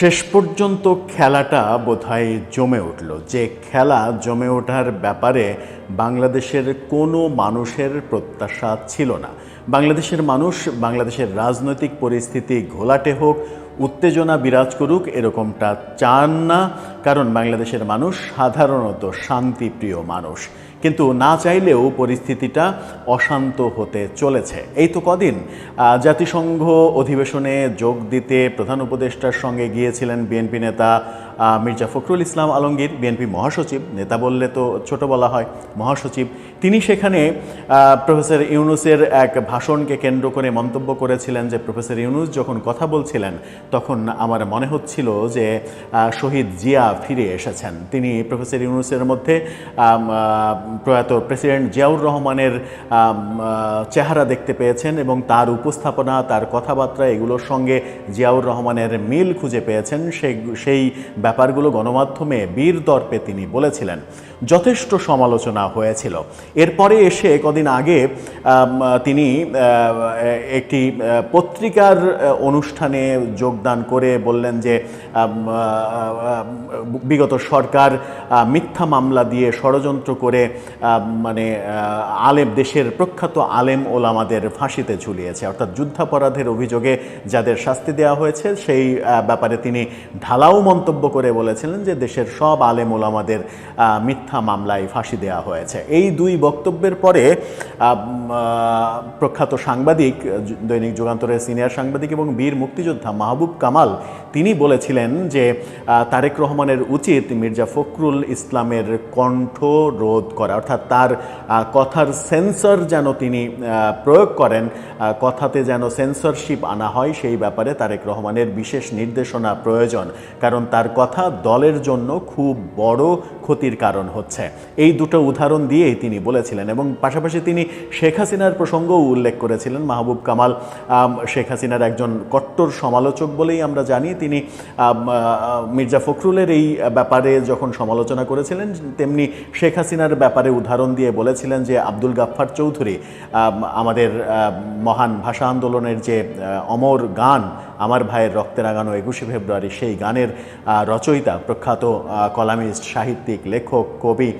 শেষ পর্যন্ত খেলাটা বোধহয় জমে উঠল। যে খেলা জমে ওঠার ব্যাপারে বাংলাদেশের কোনো মানুষের প্রত্যাশা ছিল না। বাংলাদেশের মানুষ, বাংলাদেশের রাজনৈতিক পরিস্থিতি ঘোলাটে হোক, উত্তেজনা বিরাজ করুক, এরকমটা চান না। কারণ বাংলাদেশের মানুষ সাধারণত শান্তিপ্রিয় মানুষ। কিন্তু না চাইলেও পরিস্থিতিটা অশান্ত হতে চলেছে। এই তো কদিন জাতিসংঘ অধিবেশনে যোগ দিতে প্রধান উপদেষ্টার সঙ্গে গিয়েছিলেন বিএনপি নেতা মির্জা ফখরুল ইসলাম আলমগীর, বিএনপি মহাসচিব, নেতা বললে তো ছোট বলা হয়, মহাসচিব। তিনি সেখানে প্রফেসর ইউনুসের এক ভাষণকে কেন্দ্র করে মন্তব্য করেছিলেন যে, প্রফেসর ইউনুস যখন কথা বলছিলেন, তখন আমার মনে হচ্ছিল যে শহীদ জিয়া ফিরে এসেছেন। তিনি প্রফেসর ইউনুসের মধ্যে প্রয়াত প্রেসিডেন্ট জিয়াউর রহমানের চেহারা দেখতে পেয়েছেন এবং তার উপস্থাপনা, তার কথাবার্তা, এগুলোর সঙ্গে জিয়াউর রহমানের মিল খুঁজে পেয়েছেন। সেই সেই ব্যাপারগুলো গণমাধ্যমে বীর দর্পে তিনি বলেছিলেন। যথেষ্ট সমালোচনা হয়েছিল। এরপরে এসে কদিন আগে তিনি একটি পত্রিকার অনুষ্ঠানে যোগদান করে বললেন যে বিগত সরকার মিথ্যা মামলা দিয়ে ষড়যন্ত্র করে মানে আলেম, দেশের প্রখ্যাত আলেম ওলামাদের ফাঁসিতে ঝুলিয়েছে। অর্থাৎ যুদ্ধাপরাধের অভিযোগে যাদের শাস্তি দেওয়া হয়েছে, সেই ব্যাপারে তিনি ঢালাও মন্তব্য করে বলেছিলেন যে দেশের সব আলেম ওলামাদের মিথ্যা মামলায় ফাঁসি দেওয়া হয়েছে। এই দুই বক্তব্যের পরে প্রখ্যাত সাংবাদিক দৈনিক যুগান্তরের সিনিয়র সাংবাদিক এবং বীর মুক্তিযোদ্ধা মাহবুব কামাল, তিনি বলেছিলেন যে তারেক রহমানের উচিত মির্জা ফখরুল ইসলামের কণ্ঠ রোধ করা, অর্থাৎ তার কথার সেন্সর যেন তিনি প্রয়োগ করেন কথাতে যেন সেন্সরশিপ আনা হয়, সেই ব্যাপারে তারেক রহমানের বিশেষ নির্দেশনা প্রয়োজন। কারণ তার কথা দলের জন্য খুব বড় ক্ষতির কারণ হচ্ছে। এই দুটো উদাহরণ দিয়েই তিনি বলেছিলেন এবং পাশাপাশি তিনি শেখ হাসিনার প্রসঙ্গও উল্লেখ করেছিলেন, মাহবুব কামাল শেখ হাসিনার একজন কট্টর সমালোচক বলেই আমরা জানি। তিনি মির্জা ফখরুলের এই ব্যাপারে যখন সমালোচনা করেছিলেন, তেমনি শেখ হাসিনার ব্যাপারে উদাহরণ দিয়ে বলেছিলেন যে, আব্দুল গাফফার চৌধুরী আমাদের মহান ভাষা আন্দোলনের যে অমর গান আমার ভাইয়ের রক্তে রাগানো একুশে ফেব্রুয়ারি সেই গানের রচয়িতা, প্রখ্যাত কলামিস্ট, সাহিত্যিক, লেখক, কবি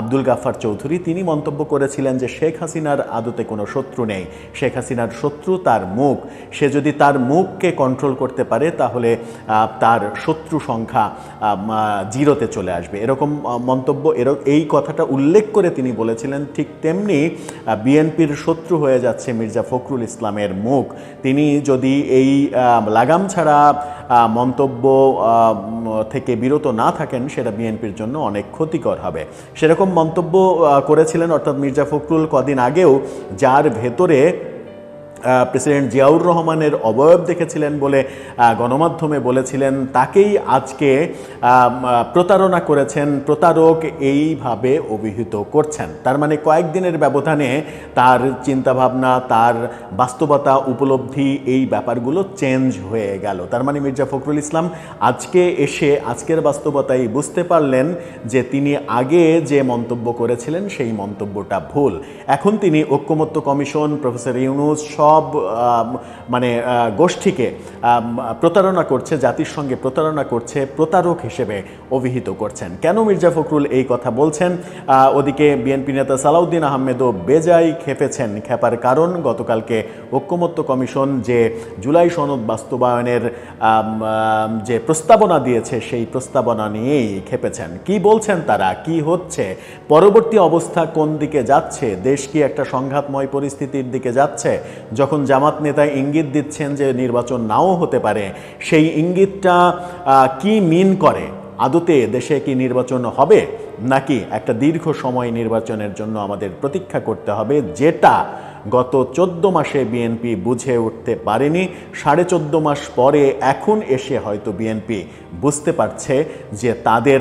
আব্দুল গাফার চৌধুরী, তিনি মন্তব্য করেছিলেন যে শেখ হাসিনার আদতে কোনো শত্রু নেই। শেখ হাসিনার শত্রু তার মুখ। সে যদি তার মুখকে কন্ট্রোল করতে পারে, তাহলে তার শত্রু সংখ্যা জিরোতে চলে আসবে। এরকম মন্তব্য এর এই কথাটা উল্লেখ করে তিনি বলেছিলেন, ঠিক তেমনি বিএনপির শত্রু হয়ে যাচ্ছে মির্জা ফখরুল ইসলামের মুখ। তিনি যদি এই লাগাম ছাড়া মন্তব্য থেকে বিরত না থাকেন, সেটা বিএনপির জন্য অনেক ক্ষতিকর হবে। সেরকম মন্তব্য করেছিলেন অর্থাৎ মির্জা ফখরুল কদিন আগেও, যার ভেতরে প্রেসিডেন্ট জিয়াউর রহমানের অবয়ব দেখেছিলেন বলে গণমাধ্যমে বলেছিলেন, তাকেই আজকে প্রতারণা করেছেন, প্রতারক এইভাবে অভিহিত করছেন। তার মানে কয়েকদিনের ব্যবধানে তার চিন্তাভাবনা, তার বাস্তবতা উপলব্ধি এই ব্যাপারগুলো চেঞ্জ হয়ে গেল। তার মানে মির্জা ফখরুল ইসলাম আজকে এসে আজকের বাস্তবতাই বুঝতে পারলেন যে তিনি আগে যে মন্তব্য করেছিলেন, সেই মন্তব্যটা ভুল। এখন তিনি ঐক্যমত্য কমিশন, প্রফেসর ইউনুস সব আম, মানে গোষ্ঠীকে প্রতারণা করছে জাতির সঙ্গে প্রতারণা করছে প্রতারক হিসেবে অভিহিত করছেন। কেন মির্জা ফখরুল এই কথা বলছেন? ওদিকে বিএনপি নেতা সালাউদ্দিন আহমেদও বেজাই খেপেছেন। খেপার কারণ গতকালকে ঐক্যমত্য কমিশন যে জুলাই সনদ বাস্তবায়নের যে প্রস্তাবনা দিয়েছে সেই প্রস্তাবনা নিয়েই খেপেছেন। কি বলছেন তারা? কি হচ্ছে? পরবর্তী অবস্থা কোন দিকে যাচ্ছে? দেশ কি একটা সংঘাতময় পরিস্থিতির দিকে যাচ্ছে? যখন জামাত নেতা ইঙ্গিত দিচ্ছেন যে নির্বাচন নাও হতে পারে, সেই ইঙ্গিতটা কি মিন করে? আদতে দেশে কি নির্বাচন হবে? নাকি একটা দীর্ঘ সময় নির্বাচনের জন্য আমাদের প্রতীক্ষা করতে হবে, যেটা গত চোদ্দ মাসে বিএনপি বুঝে উঠতে পারেনি। সাড়ে চোদ্দ মাস পরে এখন এসে হয়তো বিএনপি বুঝতে পারছে যে তাদের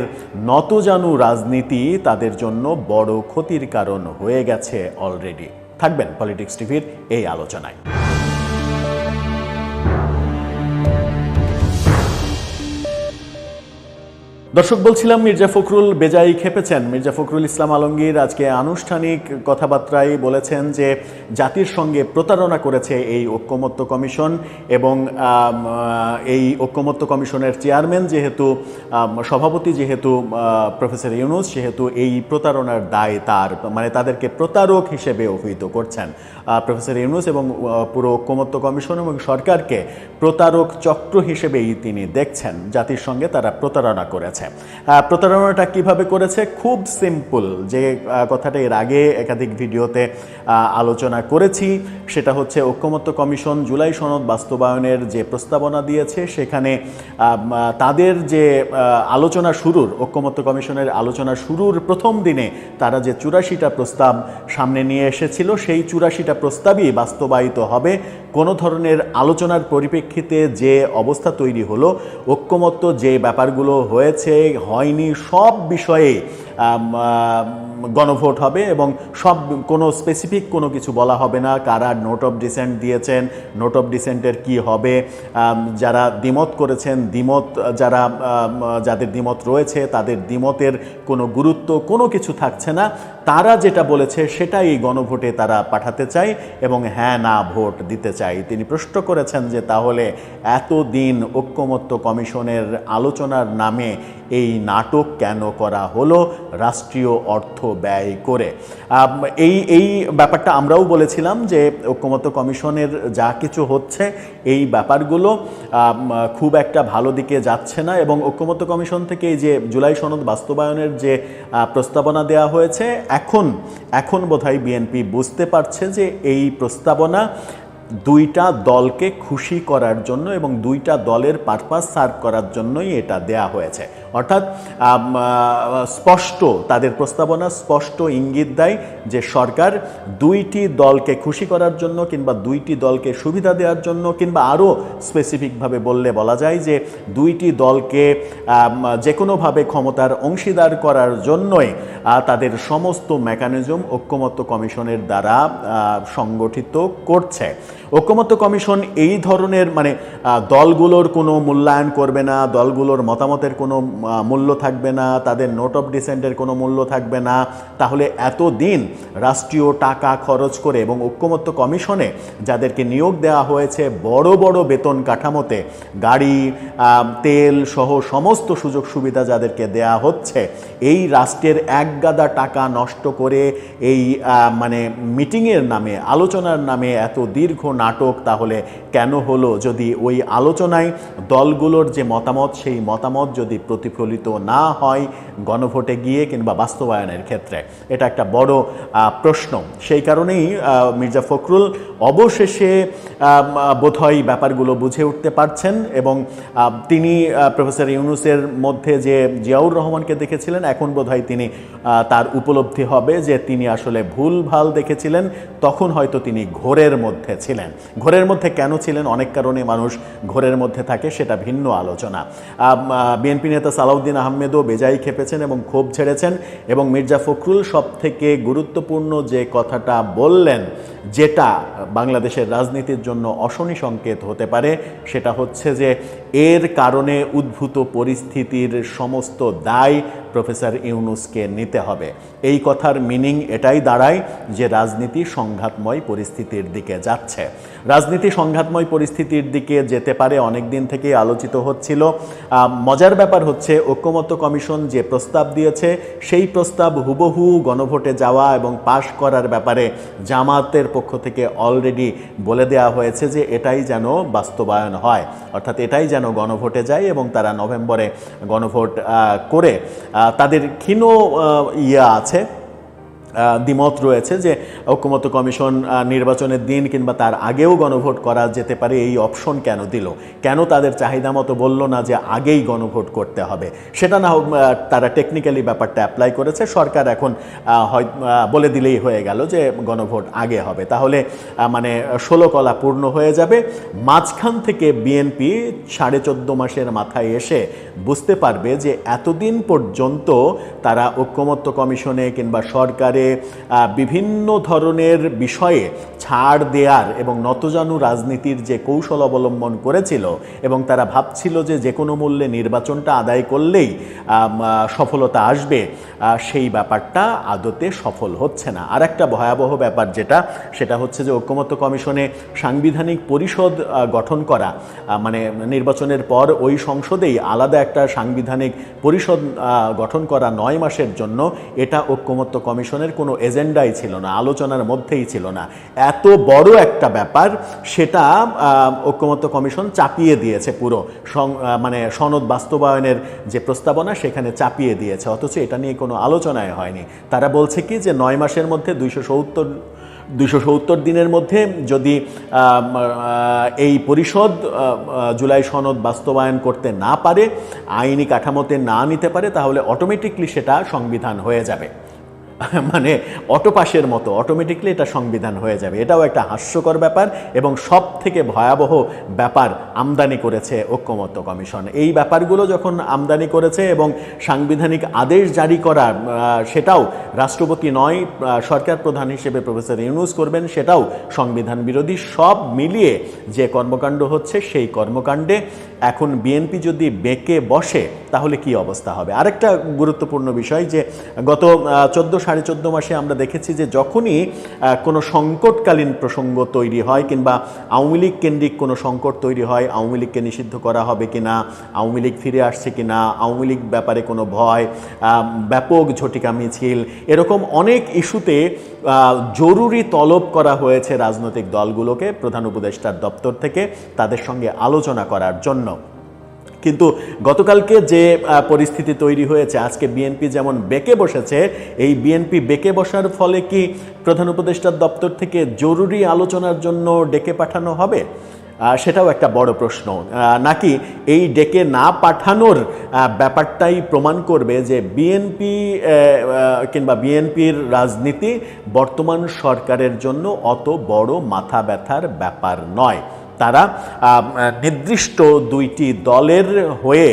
নতজানু রাজনীতি তাদের জন্য বড় ক্ষতির কারণ হয়ে গেছে অলরেডি থাকবেন পলিটিক্স টিভির এই আলোচনায়। দর্শক, বলছিলাম মির্জা ফখরুল বেজাই খেপেছেন। মির্জা ফখরুল ইসলাম আলমগীর আজকে আনুষ্ঠানিক কথাবার্তায় বলেছেন যে জাতির সঙ্গে প্রতারণা করেছে এই ঐক্যমত্য কমিশন এবং এই ঐক্যমত্য কমিশনের চেয়ারম্যান যেহেতু সভাপতি যেহেতু প্রফেসর ইউনুস, সেহেতু এই প্রতারণার দায় তার মানে তাদেরকে প্রতারক হিসেবে অভিহিত করছেন। প্রফেসর ইউনুস এবং পুরো ঐক্যমত্য কমিশন এবং সরকারকে প্রতারক চক্র হিসেবেই তিনি দেখছেন, জাতির সঙ্গে তারা প্রতারণা করেছে। প্রতারণাটা কীভাবে করেছে? খুব সিম্পল, যে কথাটা এর আগে একাধিক ভিডিওতে আলোচনা করেছি, সেটা হচ্ছে ঐক্যমত্য কমিশন জুলাই সনদ বাস্তবায়নের যে প্রস্তাবনা দিয়েছে, সেখানে তাদের যে আলোচনা শুরুর, ঐক্যমত্য কমিশনের আলোচনা শুরুর প্রথম দিনে তারা যে চুরাশিটা প্রস্তাব সামনে নিয়ে এসেছিল, সেই চুরাশিটা প্রস্তাবই বাস্তবায়িত হবে। কোনো ধরনের আলোচনার পরিপ্রেক্ষিতে যে অবস্থা তৈরি হলো, ঐক্যমত্য যে ব্যাপারগুলো হয়েছে, হয়নি, সব বিষয়ে গণভোট হবে এবং সব কোনো স্পেসিফিক কোনো কিছু বলা হবে না। কারা নোট অফ ডিসেন্ট দিয়েছেন নোট অফ ডিসেন্টের কি হবে যারা দ্বিমত করেছেন, দ্বিমত, যারা যাদের দ্বিমত রয়েছে, তাদের দ্বিমতের কোনো গুরুত্ব, কোনো কিছু থাকছে না। তারা যেটা বলেছে, সেটাই এই গণভোটে তারা পাঠাতে চায় এবং হ্যাঁ না, ভোট দিতে চায়। তিনি প্রশ্ন করেছেন যে তাহলে এতদিন ঐক্যমত্য কমিশনের আলোচনার নামে এই নাটক কেন করা হলো রাষ্ট্রীয় অর্থ ব্যয় করে? এই এই ব্যাপারটা আমরাও বলেছিলাম যে ঐক্যমত্য কমিশনের যা কিছু হচ্ছে এই ব্যাপারগুলো খুব একটা ভালো দিকে যাচ্ছে না এবং ঐক্যমত্য কমিশন থেকে যে জুলাই সনদ বাস্তবায়নের যে প্রস্তাবনা দেওয়া হয়েছে, এখন এখন বোধহয় বিএনপি বুঝতে পারছে যে এই প্রস্তাবনা দুইটা দলকে খুশি করার জন্য এবং দুইটা দলের পারপাস সার্ভ করার জন্যই এটা দেয়া হয়েছে। অর্থাৎ স্পষ্ট তাদের প্রস্তাবনা, স্পষ্ট ইঙ্গিত দেয় যে সরকার দুইটি দলকে খুশি করার জন্য কিংবা দুইটি দলকে সুবিধা দেওয়ার জন্য কিংবা আরও স্পেসিফিকভাবে বললে বলা যায় যে দুইটি দলকে যে কোনোভাবে ক্ষমতার অংশীদার করার জন্যই তাদের সমস্ত মেকানিজম ঐক্যমত্য কমিশনের দ্বারা সংগঠিত করছে। ঐক্যমত্য কমিশন এই ধরনের মানে দলগুলোর কোনো মূল্যায়ন করবে না, দলগুলোর মতামতের কোনো মূল্য থাকবে না, তাদের নোট অফ ডিসেন্টের কোনো মূল্য থাকবে না, তাহলে এতদিন রাষ্ট্রীয় টাকা খরচ করে এবং ঐক্যমত্য কমিশনে যাদেরকে নিয়োগ দেওয়া হয়েছে বড় বড় বেতন কাঠামোতে, গাড়ি তেল সহ সমস্ত সুযোগ সুবিধা যাদেরকে দেয়া হচ্ছে, এই রাষ্ট্রের এক গাদা টাকা নষ্ট করে এই মানে মিটিংয়ের নামে, আলোচনার নামে এত দীর্ঘ নাটক, তাহলে কেন হলো যদি ওই আলোচনায় দলগুলোর যে মতামত, সেই মতামত যদি প্রতিফলিত না হয় গণভোটে গিয়ে কিংবা বাস্তবায়নের ক্ষেত্রে? এটা একটা বড় প্রশ্ন। সেই কারণেই মির্জা ফখরুল অবশেষে বোধহয় ব্যাপারগুলো বুঝে উঠতে পারছেন এবং তিনি প্রফেসর ইউনুসের মধ্যে যে জিয়াউর রহমানকে দেখেছিলেন, এখন বোধহয় তিনি তার উপলব্ধি হবে যে তিনি আসলে ভুল ভালো দেখেছিলেন, তখন হয়তো তিনি ঘোরের মধ্যে ছিলেন। ঘোরের মধ্যে কেন ছিলেন? অনেক কারণে মানুষ ঘোরের মধ্যে থাকে, সেটা ভিন্ন আলোচনা। বিএনপি নেতা সালাউদ্দিন আহমেদও বেজাই খেপেছেন এবং ক্ষোভ ছেড়েছেন এবং মির্জা ফখরুল সব থেকে গুরুত্বপূর্ণ যে কথাটা বললেন, যেটা বাংলাদেশের রাজনীতির জন্য অশনি সংকেত হতে পারে, সেটা হচ্ছে যে এর কারণে উদ্ভূত পরিস্থিতির সমস্ত দায় প্রফেসর ইউনুসকে নিতে হবে। এই কথার মিনিং এটাই দাঁড়ায় যে রাজনীতি সংঘাতময় পরিস্থিতির দিকে যাচ্ছে। রাজনীতি সংঘাতময় পরিস্থিতির দিকে যেতে পারে অনেক দিন থেকেই আলোচিত হচ্ছিল। মজার ব্যাপার হচ্ছে ঐক্যমত্য কমিশন যে প্রস্তাব দিয়েছে, সেই প্রস্তাব হুবহু গণভোটে যাওয়া এবং পাশ করার ব্যাপারে জামাতের পক্ষ থেকে অলরেডি বলে দেওয়া হয়েছে যে এটাই যেন বাস্তবায়ন হয়। অর্থাৎ এটাই যেন গণভোটে যায় এবং তারা নভেম্বরে গণভোট করে তাদের ক্ষীণ ইয়া আছে। দ্বিমত রয়েছে যে ঐক্যমত্য কমিশন নির্বাচনের দিন কিংবা তার আগেও গণভোট করা যেতে পারে এই অপশন কেন দিল? কেন তাদের চাহিদা মতো বলল না যে আগেই গণভোট করতে হবে? সেটা না হোক, তারা টেকনিক্যালি ব্যাপারটা অ্যাপ্লাই করেছে সরকার এখন হয় বলে দিলেই হয়ে গেল যে গণভোট আগে হবে। তাহলে মানে ষোলো কলা পূর্ণ হয়ে যাবে। মাঝখান থেকে বিএনপি সাড়ে চোদ্দ মাসের মাথায় এসে বুঝতে পারবে যে এতদিন পর্যন্ত তারা ঐক্যমত্য কমিশনে কিংবা সরকারে বিভিন্ন ধরনের বিষয়ে ছাড় দেয়ার এবং নতজানু রাজনীতির যে কৌশল অবলম্বন করেছিল এবং তারা ভাবছিল যে যে কোনো মূল্যে নির্বাচনটা আদায় করলেই সফলতা আসবে সেই ব্যাপারটা আদতে সফল হচ্ছে না। আর একটা ভয়াবহ ব্যাপার যেটা, সেটা হচ্ছে যে ঐক্যমত্য কমিশনে সাংবিধানিক পরিষদ গঠন করা মানে নির্বাচনের পর ওই সংসদেই আলাদা একটা সাংবিধানিক পরিষদ গঠন করা নয় মাসের জন্য এটা ঐক্যমত্য কমিশনের কোনো এজেন্ডাই ছিল না, আলোচনার মধ্যেই ছিল না। এত বড় একটা ব্যাপার, সেটা ঐক্যমত্য কমিশন চাপিয়ে দিয়েছে পুরো মানে সনদ বাস্তবায়নের যে প্রস্তাবনা, সেখানে চাপিয়ে দিয়েছে। অথচ এটা নিয়ে কোনো আলোচনায় হয়নি। তারা বলছে কি যে, নয় মাসের মধ্যে দুইশো সত্তর দুইশো সত্তর দিনের মধ্যে যদি এই পরিষদ জুলাই সনদ বাস্তবায়ন করতে না পারে, আইনি কাঠামোতে না নিতে পারে, তাহলে অটোমেটিকলি সেটা সংবিধান হয়ে যাবে। মানে অটোপাসের মতো অটোমেটিকলি এটা সংবিধান হয়ে যাবে। এটাও একটা হাস্যকর ব্যাপার এবং সব থেকে ভয়াবহ ব্যাপার আমদানি করেছে ঐক্যমত্য কমিশন। এই ব্যাপারগুলো যখন আমদানি করেছে এবং সাংবিধানিক আদেশ জারি করা সেটাও রাষ্ট্রপতি নয় সরকার প্রধান হিসেবে প্রফেসর ইউনুস করবেন, সেটাও সংবিধান বিরোধী সব মিলিয়ে যে কর্মকাণ্ড হচ্ছে সেই কর্মকাণ্ডে এখন বিএনপি যদি বেঁকে বসে, তাহলে কি অবস্থা হবে? আরেকটা গুরুত্বপূর্ণ বিষয় যে, গত চোদ্দ, সাড়ে চোদ্দ মাসে আমরা দেখেছি যে, যখনই কোনো সংকটকালীন প্রসঙ্গ তৈরি হয় কিংবা আওয়ামী লীগ কেন্দ্রিক কোনো সংকট তৈরি হয়, আওয়ামী লীগকে নিষিদ্ধ করা হবে কিনা, আওয়ামী লীগ ফিরে আসছে কিনা, আওয়ামী লীগ ব্যাপারে কোনো ভয় ব্যাপক ঝটিকা মিছিল, এরকম অনেক ইস্যুতে জরুরি তলব করা হয়েছে রাজনৈতিক দলগুলোকে, প্রধান উপদেষ্টার দপ্তর থেকে, তাদের সঙ্গে আলোচনা করার জন্য। কিন্তু গতকালকে যে পরিস্থিতি তৈরি হয়েছে, আজকে বিএনপি যেমন বেঁকে বসেছে, এই বিএনপি বেঁকে বসার ফলে কি প্রধান উপদেষ্টার দপ্তর থেকে জরুরি আলোচনার জন্য ডেকে পাঠানো হবে? সেটাও একটা বড় প্রশ্ন। নাকি এই ডেকে না পাঠানোর ব্যাপারটাই প্রমাণ করবে যে বিএনপি কিংবা বিএনপির রাজনীতি বর্তমান সরকারের জন্য অত বড় মাথা ব্যথার ব্যাপার নয়। তারা নির্দিষ্ট দুইটি দলের হয়ে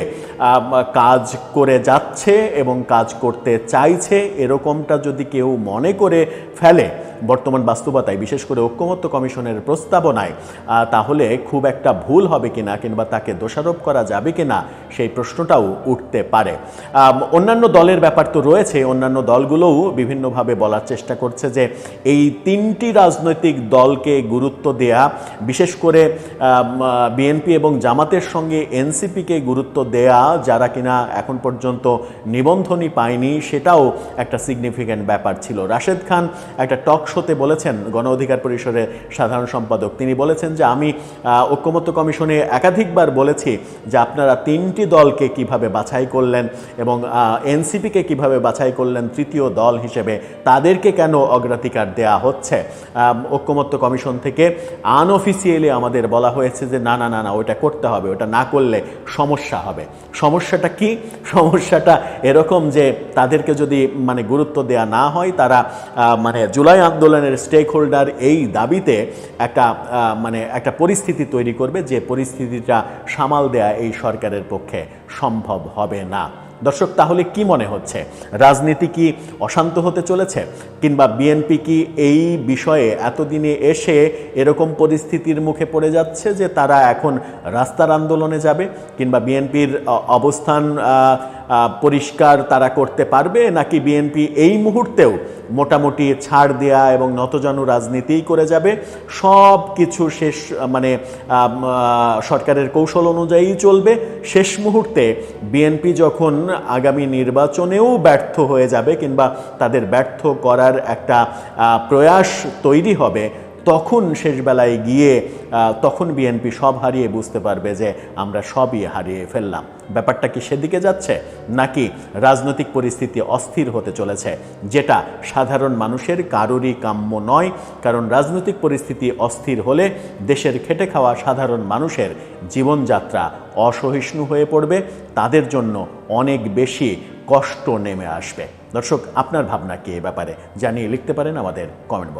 কাজ করে যাচ্ছে এবং কাজ করতে চাইছে। এরকমটা যদি কেউ মনে করে ফেলে বর্তমান বাস্তবতায়, বিশেষ করে ঐক্যমত্য কমিশনের প্রস্তাবনায় তাহলে খুব একটা ভুল হবে কিনা কিংবা তাকে দোষারোপ করা যাবে কিনা সেই প্রশ্নটাও উঠতে পারে। অন্যান্য দলের ব্যাপার তো রয়েছে, অন্যান্য দলগুলোও বিভিন্নভাবে বলার চেষ্টা করছে যে এই তিনটি রাজনৈতিক দলকে গুরুত্ব দেয়া, বিশেষ করে বিএনপি এবং জামাতের সঙ্গে এনসিপিকে গুরুত্ব দেয়া, যারা কিনা এখন পর্যন্ত নিবন্ধনই পায়নি, সেটাও একটা সিগনিফিক্যান্ট ব্যাপার ছিল। রাশেদ খান একটা টক শোতে বলেছেন গণ অধিকার পরিষদের সাধারণ সম্পাদক। তিনি বলেছেন যে, আমি ঐক্যমত্য কমিশনে একাধিকবার বলেছি যে, আপনারা তিনটি দলকে কীভাবে বাছাই করলেন এবং এনসিপিকে কীভাবে বাছাই করলেন তৃতীয় দল হিসেবে, তাদেরকে কেন অগ্রাধিকার দেয়া হচ্ছে? ঐক্যমত্য কমিশন থেকে আনঅফিসিয়ালি আমাদের বলা হয়েছে যে, না না না না, ওটা করতে হবে, ওটা না করলে সমস্যা হবে। সমস্যাটা কি? সমস্যাটা এরকম যে, তাদেরকে যদি মানে গুরুত্ব দেয়া না হয়, তারা মানে জুলাই আন্দোলনের স্টেক হোল্ডার এই দাবিতে একটা মানে একটা পরিস্থিতি তৈরি করবে যে পরিস্থিতিটা সামাল দেয়া এই সরকারের পক্ষে সম্ভব হবে না। দর্শক, তাহলে কি মনে হচ্ছে? রাজনীতি কি অশান্ত হতে চলেছে? কিংবা বিএনপি কি এই বিষয়ে এতদিনে এসে এরকম পরিস্থিতির মুখে পড়ে যাচ্ছে যে তারা এখন রাস্তার আন্দোলনে যাবে? কিংবা বিএনপির অবস্থান পরিষ্কার তারা করতে পারবে? নাকি বিএনপি এই মুহূর্তেও মোটামুটি ছাড় দেয়া এবং নতজানু রাজনীতিই করে যাবে? সব কিছু শেষ মানে সরকারের কৌশল অনুযায়ী চলবে। শেষ মুহূর্তে বিএনপি যখন আগামী নির্বাচনেও ব্যর্থ হয়ে যাবে কিংবা তাদের ব্যর্থ করার একটা প্রয়াস তৈরি হবে, তখন শেষবেলায় গিয়ে তখন বিএনপি সব হারিয়ে বুঝতে পারবে যে আমরা সবই হারিয়ে ফেললাম। ব্যাপারটা কি সেদিকে যাচ্ছে, নাকি রাজনৈতিক পরিস্থিতি অস্থির হতে চলেছে? যেটা সাধারণ মানুষের কারোরই কাম্য নয়, কারণ রাজনৈতিক পরিস্থিতি অস্থির হলে দেশের খেটে খাওয়া সাধারণ মানুষের জীবনযাত্রা অসহিষ্ণু হয়ে পড়বে, তাদের জন্য অনেক বেশি কষ্ট নেমে আসবে। দর্শক, আপনার ভাবনা কি এ ব্যাপারে? জানিয়ে লিখতে পারেন আমাদের কমেন্ট